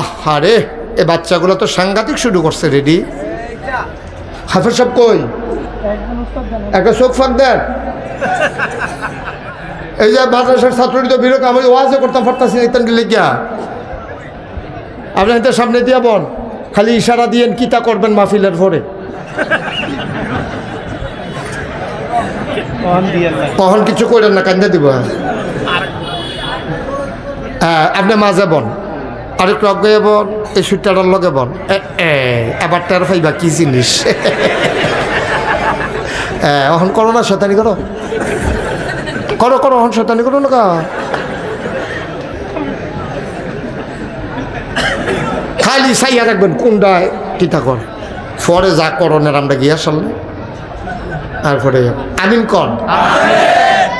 আহারে এ বাচ্চাগুলো তো সাংঘাতিক শুরু করছে রেডি। হাফেজ সব কই? একটা চোখ ফাঁক দেন। এই যে মাদ্রাসার ছাত্রটি তো বিরোধ আমি ওয়াজও করতাম পারতাছি ইতান লিখিয়া আপনি এতে সামনে দিয়া বন খালি ইশারা দিয়েন কিতা করবেন মাহফিলের ভরে। কখন কিছু করেন না কান্দা দিব। হ্যাঁ আপনি মাঝে বন আরেক লগে বন এই সুইটাটার লগে বন এবার টের পাইবা কি জিনিস। এখন করো না শতানি করো। করো করো এখন শতানি করো না? খালি সাইয়া রাখবেন কোনটায় কিতা কর। পরে যা করণের আমরা গিয়া সামনে তারপরে আমিন কন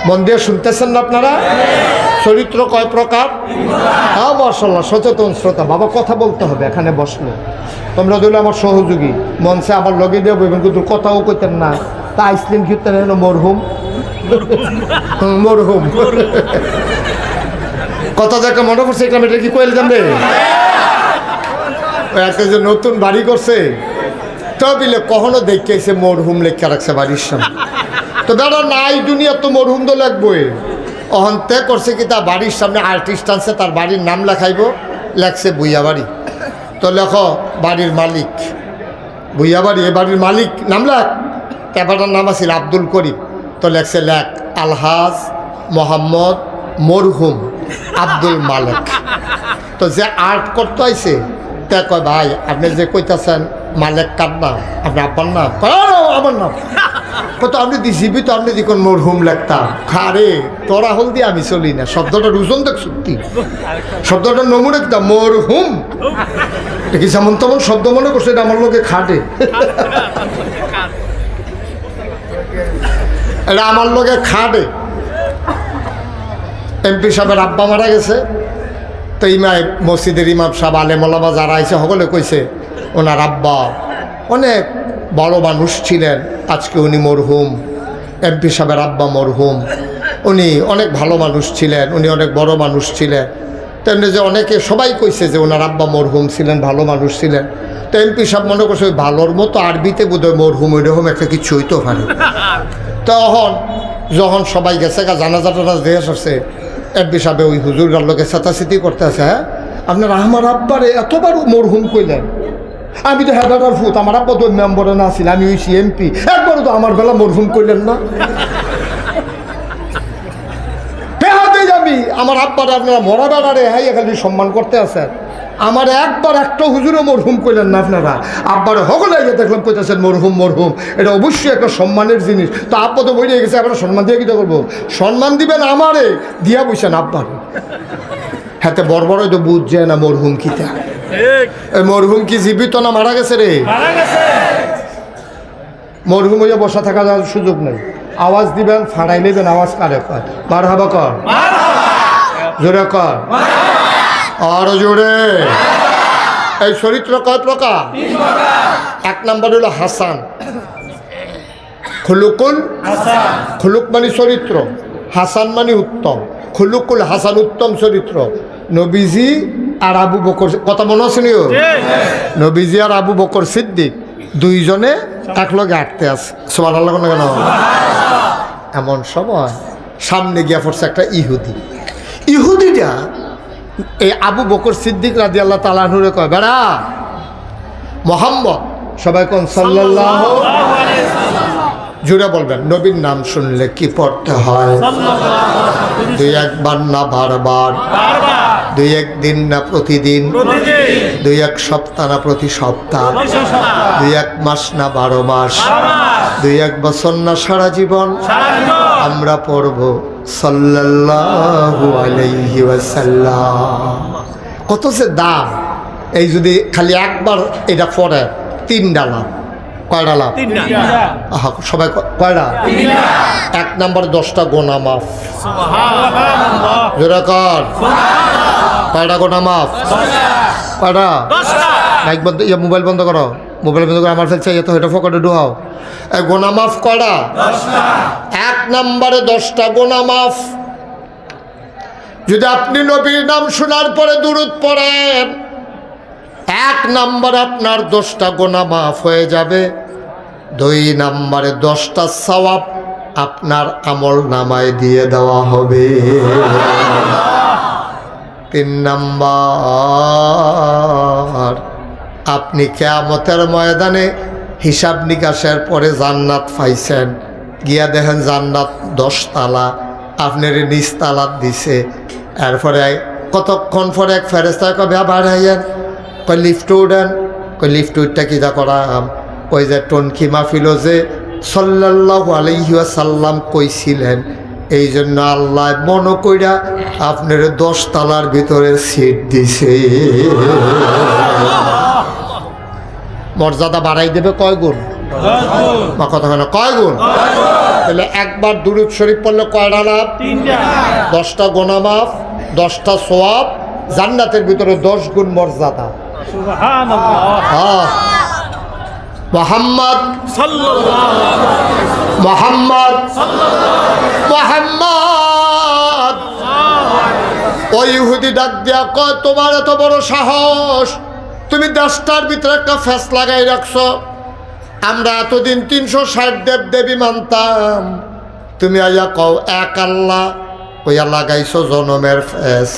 মন দিয়ে শুনতেছেন না আপনারা? চরিত্র কয় প্রকার? হ্যাঁ মার্শাল্লাহ সচেতন শ্রোতা বাবা কথা বলতে হবে এখানে বসলে। তোমরা দিলে আমার সহযোগী মঞ্চে আমার লগে দিয়ে বলবেন কিন্তু কথাও কইতেন না। তা আইসলিম কীর্তন হলো মরহুম। হুম, মরহুম। কথা দেখে মনে করছে এটা এটা কি কইল জানবে? একটা যে নতুন বাড়ি করছে তো বিলে কখনো দেখেছে মরহুম লেখা রাখছে বাড়ির সামনে। তো দাদা নাই দুনিয়া তো মরহুম তো লাগবই। অহন্তে করছে কি তার বাড়ির সামনে আর্টিস্ট আনছে, তার বাড়ির নাম লেখাইব, লেখছে বুইয়া বাড়ি তো লেখ, বাড়ির মালিক। বুইয়া বাড়ি এ বাড়ির মালিক নাম লেখ। ব্যাপারটার নাম আছিল আব্দুল করিম। তো লেখছে লেখ, আলহাজ মোহাম্মদ মরহুম আব্দুল মালিক। তো যে আর্ট করতে আইছে, তে কয়, ভাই, আপনি যে কইতাছেন, মালিক কার নাম? আপনি আব্বার নাম? আমার নাম। কত আপনি দি জীবিত আপনি দেখুন মরহুম লেখতাম খারে, তোরা হল দিয়ে আমি চলি না। শব্দটা রুজন দেখ সত্যি। শব্দটা নমুনে দিতাম মরহুম দেখি যেমন তেমন শব্দ মনে করছে, এটা আমার লোকে খাটে। এটা আমার লোকে খাটে। এমপি সাহেবের আব্বা মারা গেছে। তো ইমাই মসজিদের ইমাম সাহেব আলেমলামা যারা আইছে, সকলে কইছে, ওনার আব্বা অনেক বড় মানুষ ছিলেন। আজকে উনি মরহুম। এমপি সাহেবের আব্বা মরহুম। উনি অনেক ভালো মানুষ ছিলেন, উনি অনেক বড় মানুষ ছিলেন। তেমনি যে অনেকে সবাই কইছে যে ওনার আব্বা মরহুম ছিলেন, ভালো মানুষ ছিলেন। তো এমপি সাহেব মনে করছে ওই ভালোর মতো আরবিতে বোধহয় মরহুম ওইরকম একটা কিছু হইতে পারে। তখন যখন সবাই গেছে, গা জানাজা টানাজ দিয়ে আসছে এমপি সাহেব ওই হুজুরগার লোকে চেতাচেতি করতে আছে হ্যাঁ? আপনার আমার আব্বারে এতবার মরহুম কইলেন। আমি তো হেদার ফুট আমার আব্বা তো মেম্বরে না ছিল, আমি হইছি এমপি। একবারও তো আমার বেলা মরহুম কইলেন না। আমার আব্বার আপনারা মরা বেড়ারে হাই খালি সম্মান করতে আছেন। আমার একবার একটা হুজুরও মরহুম কইলেন না আপনারা। আব্বারে গিয়ে দেখলাম কইতেছেন, মরহুম মরহুম। এটা অবশ্যই একটা সম্মানের জিনিস। তো আব্বা তো বই গেছে আপনারা সম্মান দিয়ে কী করব? সম্মান দিবেন আমারে, দিয়া বইছেন আব্বার। হাতে বড় বড় তো বুঝছে না মরহুম কিতা। মরহুম কি জীবিত না মারা গেছে রে? মরহুম হইয়া বসা থাকা যাওয়ার সুযোগ নেই। আওয়াজ দিবেন ফাড়াই নেবেন আওয়াজ কারে কর মার হাবা কর জোরে কর আরও জোরে। এই চরিত্র কয় প্রকার? এক নম্বর হলো হাসান। খুলুকুল খুলুক মানে চরিত্র হাসান মানে উত্তম। খুলুকুল হাসান উত্তম চরিত্র। নবীজি আর আবু বকর কথা মনে আছে নিও নবীজি আর আবু বকর সিদ্দিক দুইজনে একলগে আটতে আছে। সোমান আল্লাহ কেন কেন এমন সময় সামনে গিয়া পড়ছে একটা ইহুদি। ইহুদিটা এই আবু বকর সিদ্দিক রাজি আল্লাহ তালাহুরে কয় বেড়া মোহাম্মদ। সবাই কোন সাল্লাহ জুড়ে বলবেন নবীর নাম শুনলে কি পড়তে হয়? দুই একবার না বারবার। দুই একদিন না প্রতিদিন। দুই এক সপ্তাহ না প্রতি সপ্তাহ। দুই এক মাস না বারো মাস। দুই এক বছর না সারা জীবন। আমরা পড়ব সাল্লাল্লাহু আলাইহি ওয়াসাল্লাম। কত যে দাম। এই যদি খালি একবার এটা পড়ে তিন ডালা। কয়টা লাভ? আহা, সবাই কয়টা এক নম্বর দশটা গোনা মাফ। কয়টা গোনা মাফ? কয়টা মাইক বন্ধ ইয়ে মোবাইল বন্ধ করো। মোবাইল বন্ধ করো আমার ফেলছে তো এটা ফকটে ঢুকাও এই গোনা মাফ কয়টা এক নম্বরে দশটা গোনা মাফ। যদি আপনি নবীর নাম শোনার পরে দূরত পড়েন এক নাম্বার আপনার দশটা গোনা মাফ হয়ে যাবে। দুই নাম্বারে দশটা সওয়াব আপনার আমল নামায় দিয়ে দেওয়া হবে। তিন নাম্বার, আপনি কেয়ামতের ময়দানে হিসাব নিকাশের পরে জান্নাত পাইছেন। গিয়া দেখেন জান্নাত দশতলা, আপনার নিচতালাত দিছে। এরপরে কতক্ষণ পরে এক ফেরেস্তা কবে আবার কই লিফট উঠেন কই লিফট উঠটা কিটা করাম ওই যে টনকি মাহফিল যে সাল্লাহ আলহিসাল্লাম কইছিলেন এই জন্য আল্লাহ মনে কইরা আপনার দশ তালার ভিতরে সিট দিছে। মর্যাদা বাড়াই দেবে কয় গুণ? বা কথা কেন কয় গুণ? তাহলে একবার দুরুদ শরীফ পড়লে কয়টা লাভ? দশটা গোনা মাফ দশটা সোয়াব জান্নাতের ভিতরে দশ গুণ মর্যাদা। হ্যাঁ। মোহাম্মদ। মোহাম্মদ। মোহাম্মদ। ওই ইহুদি ডাক দিয়া কয় তোমার এত বড় সাহস? তুমি দশটার ভিতরে একটা ফ্যাস লাগাই রাখছো। আমরা এতদিন তিনশো ষাট দেব দেবী মানতাম। তুমি আইয়া কও এক আল্লাহ ওইয়া লাগাইছো জনমের ফেস।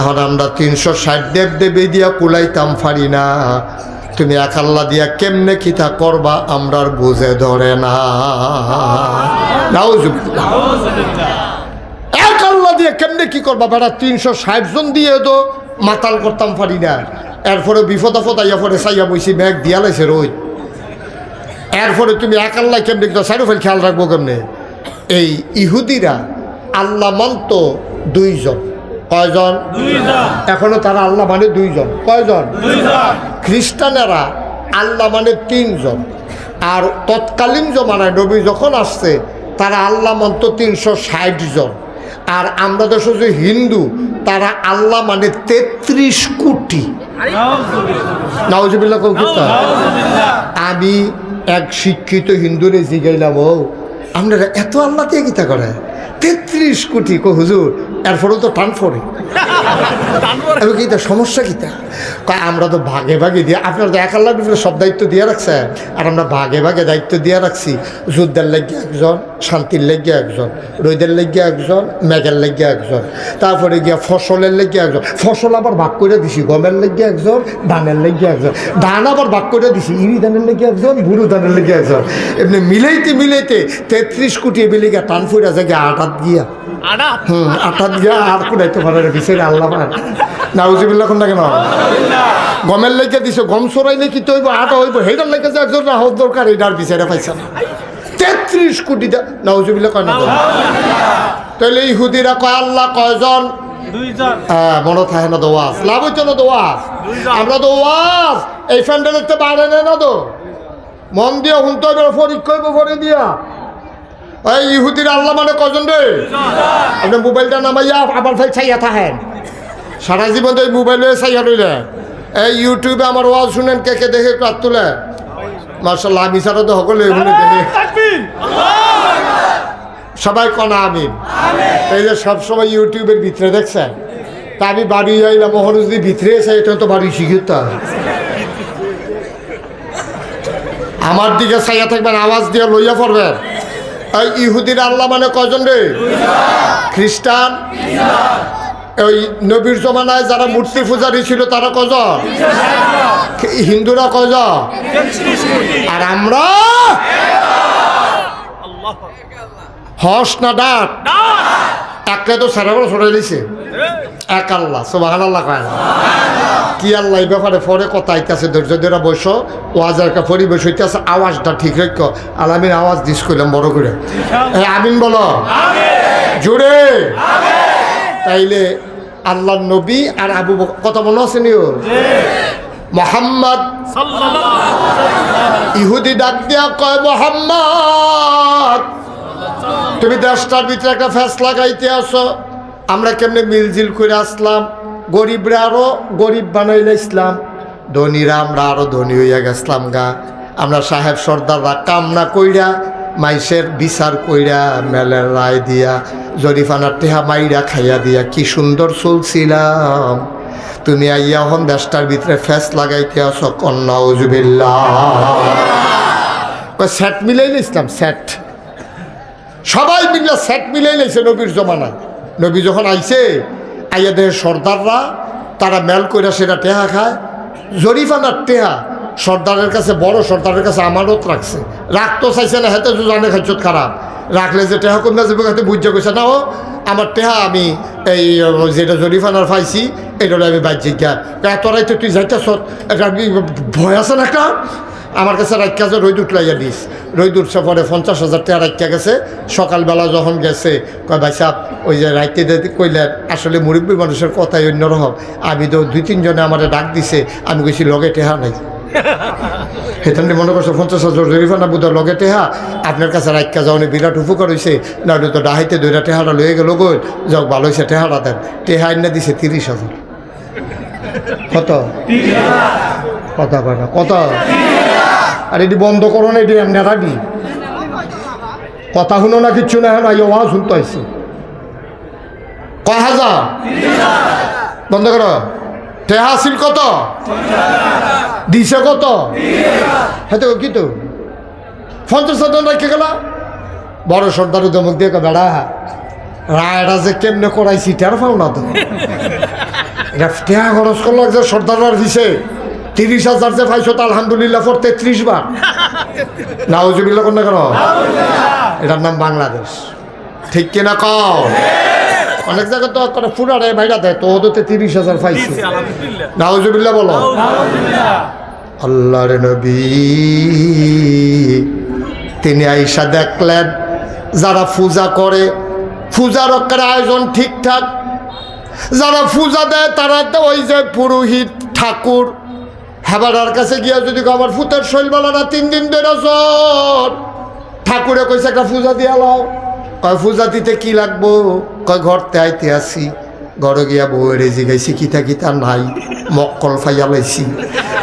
এখন আমরা তিনশো ষাট দেব দেবী দিয়া কুলাইতাম পারি না। তুমি এক আল্লাহ দিয়া কেমনে কিতা করবা আমরার বুঝে ধরে না। এক আল্লাহ দিয়ে কেমনে কি করবা বেড়া তিনশো ষাট জন দিয়ে তো মাতাল করতাম পারি না। এরপরে বিপদ আপদ আইয়া পরে সাইয়া বইছি, মেঘ দিয়া লাইছে রোজ এরপরে তুমি এক আল্লাহ কেমনে কিন্তু সাইডফেল খেয়াল রাখব কেমনে? এই ইহুদিরা আল্লাহ মানত দুইজন। কয়জন? এখনও তারা আল্লাহ মানে দুইজন। কয়জন? খ্রিস্টানেরা আল্লাহ মানে তিনজন। আর তৎকালীন জমানায় নবী যখন আসছে তারা আল্লাহ মানত তিনশো ষাট জন। আর আমরা দেশ যে হিন্দু তারা আল্লাহ মানে তেত্রিশ কোটি। আমি এক শিক্ষিত হিন্দুরে জিগাইলাম ও আপনারা এত আল্লাহ দিয়ে গীতা করে তেত্রিশ কোটি কো হুজুর। এরপরেও তো টান পড়ে। আমি কি সমস্যা কিতা কয় আমরা তো ভাগে ভাগে দিয়ে আপনার তো এক আল্লাহর ভিতরে সব দায়িত্ব দিয়ে রাখছে। আর আমরা ভাগে ভাগে দায়িত্ব দিয়ে রাখছি। যুদ্ধের লেগে একজন শান্তির লেগে একজন রোদের লেগে একজন মেঘের লেগে একজন। তারপরে গিয়া ফসলের লেগে একজন। ফসল আবার ভাগ করে দিছি গমের লেগে একজন ধানের লেগে একজন। ধান আবার ভাগ করে দিছি ইরি ধানের লেগে একজন বুড়ো ধানের লেগে একজন। এমনি মিলাইতে মিলাইতে তেত্রিশ কোটি বিলিগা টান ফুরা জায়গা আটাত গিয়া। হুম আটাত গিয়া আর কুড়াইতে পারে বিচারে আল্লাহ নাউজিবিল্লা কোন কেন? গমের লেগে দিছে গম সরাইলে কি তৈব আটা হইব সেইটার লেগে যে একজন হওয়ার দরকার এটার বিচারে পাইছে না। তেত্রিশ কোটি নাউজিবিল্লা কয় না? তাহলে ইহুদিরা কয় আল্লাহ কয়জন? হ্যাঁ মনে থাকে না দোয়াজ। লাভ হচ্ছে না দোয়াজ? আমরা দোয়াজ। এই ফ্যান্ডেলের তো বাইরে নেই না তো? মন দিয়ে শুনতে হবে পরীক্ষা হইব পরে দিয়া। এই ইহুদির আল্লাহ মানে কজন রে? আপনি মোবাইলটা নামাইয়া আবার ভাই চাইয়া থাকেন। সারা জীবন তো এই মোবাইলে চাইয়া রইলে। এই ইউটিউবে আমার ওয়াজ শুনেন কে কে দেখে কাত তুলে। মার্শাল্লাহ আমি ছাড়া তো সকলে এগুলো দেখে। সবাই কনা আমিন। এই যে সবসময় ইউটিউবের ভিতরে দেখছেন? তা আমি বাড়ি যাইলাম মোহন যদি ভিতরে এসে এটা তো বাড়ি শিখিত আমার দিকে চাইয়া থাকবেন আওয়াজ দিয়ে লইয়া পড়বেন। এই ইহুদির আল্লাহ মানে কজন রে? খ্রিস্টান? ওই নবীর জমানায় যারা মূর্তি পূজারি ছিল, তারা কজ হিন্দুরা কজ আর আমরা? হস না ডাক একটা তো সারা বড় সরাই দিছে এক আল্লাহ সোবাহান আল্লাহ। কয় কি আল্লাহ এই ব্যাপারে পরে কথা আইতাছে ধৈর্য ধরে বসো। ওয়াজের একটা পরিবেশ হইতেছে আওয়াজটা ঠিক রাখ আলামিন আওয়াজ দিস করলাম বড় করে। এই আমিন বলো। জুড়ে তাইলে আল্লাহ নবী আর আবু কথা মনে আছে নিও মোহাম্মদ ইহুদি ডাক দিয়া কয় মোহাম্মদ তুমি দশটার ভিতরে একটা ফ্যাস লাগাইতে আসো আমরা কেমনে মিলজিল করে আসলাম? গরিবরা আরও গরিব বানাইলে ইসলাম। ধনীরা আমরা আরও ধনী হইয়া গেছিলাম গা। আমরা সাহেব সর্দাররা কামনা কইরা মাইসের বিচার কইরা, মেলের রায় দিয়া, জরিফানার টেহা মাইরা খাইয়া দিয়া কি সুন্দর চলছিলাম। তুমি আইয়া হন দেশটার ভিতরে ফেস লাগাইতে আসো কন্যা উজুবিল্লা সেট মিলাই ইসলাম সেট সবাই মিলে সেট মিলাই লাইছে নবীর জমানায় নবী যখন আইছে, আইয়া দেহের সর্দাররা, তারা মেল কইরা সেটা টেহা খায়। জরিফানার টেহা সর্দারের কাছে বড়, সর্দারের কাছে আমানত রাখছে। রাখতো চাইছে না হেতে জানে খাইছত খারাপ। রাখলে যে টেহা কমে যাবে হাতে বুঝতে কইছে, না ও, আমার টেহা আমি এই, যেটা জরিফানার পাইছি এটা আমি বাহ্য গিয়া। এত রাইতে তুই যাইতেছ এটা ভয় আছে না একটা? আমার কাছে রাখা যে রোদ উঠলাইয়া দিস। রোদ উঠছে পরে পঞ্চাশ হাজার টাকা রাখা গেছে। সকালবেলা যখন গেছে কয় ভাই সাহ ওই যে রাইতে দিতে কইলেন আসলে মুরব্বী মানুষের কথাই অন্যরকম। আমি তো দুই তিনজনে আমার ডাক দিছে আমি কইছি লগে টেহা নাই। হেতানি মনে করছে পঞ্চাশ হাজার জরিফানা বুধ লগে টেহা আপনার কাছে রাখা যাওয়ানি বিরাট উপকার হয়েছে না তো ডাহাইতে দুইটা টেহাটা লয়ে গেল গই যাক ভালো হয়েছে টেহাটা দেন। টেহা এনে দিছে তিরিশ হাজার। কত? কথা কয় না কত? আর এটি বন্ধ করো না, এটি এমনি রাখি কথা শুনো না, কিচ্ছু না আইও ওয়াজ শুনতে আইসি কয় হাজার? বন্ধ করো। টেহা আসিল কত? দিছে কত? হ্যাঁ কি তো? পঞ্চাশ হাজার রেখে গেল। বড় সর্দার দমক দিয়ে বেড়া, রায়টা যে কেমনে করাইছি, টের পাও না তো। এটা টেহা খরচ করল যে সর্দার দিছে। তিরিশ হাজার যে পাইছো তো আলহামদুলিল্লাহ পর তেত্রিশ বার। নাউজুবিল্লা কোন? কেন এটার নাম বাংলাদেশ। ঠিক কিনা কও? অনেক জায়গায় তো করে ফুরারে বাইরা দেয় তো ওদের তিরিশ হাজার পাইছে। নাউজুবিল্লা বলো। আল্লাহর নবী তিনি আইসা দেখলেন যারা পূজা করে পূজা রক্ষার আয়োজন ঠিকঠাক যারা পূজা দেয় তারা ওই যে পুরোহিত ঠাকুর হেবারার কাছে গিয়া যদি আমার ফুতের শৈলবেলাটা তিন দিন ধরে জ্বর। ঠাকুরে কইছে, একটা পূজা দিয়া লাও কয় পূজা দিতে কি লাগবো? কয়, ঘরতে আইতে আসি। ঘরে গিয়া বউয়ের জিগাইছি, কিতা কিতা নাই, মক্কল ফাইয়া লাইছি।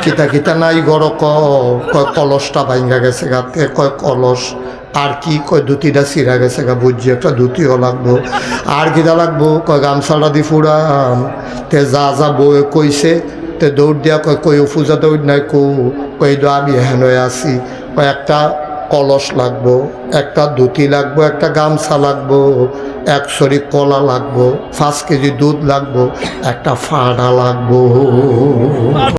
কিতা কিতা নাই গড় ক। কয়, কলসটা ভাঙ্গা গেছে গাতে কয়, কলস, আর কি? কয় ধুতিটা চিরা গেছে গা, বুঝছি, একটা ধুতিও লাগবো। আর কিটা লাগবো? কয়, গামছাটা দি ফুরাম তে যা যা বউয়ে কইছে তে দৌড় দেওয়া কয়, কই পূজা দৌড় নাই, কো, কই দো, আমি হেন আছি। কয়, একটা কলস লাগবো, একটা ধুতি লাগবো, একটা গামছা লাগবো, এক শরীর কলা লাগবো, পাঁচ কেজি দুধ লাগবো, একটা ফাড়া লাগবো।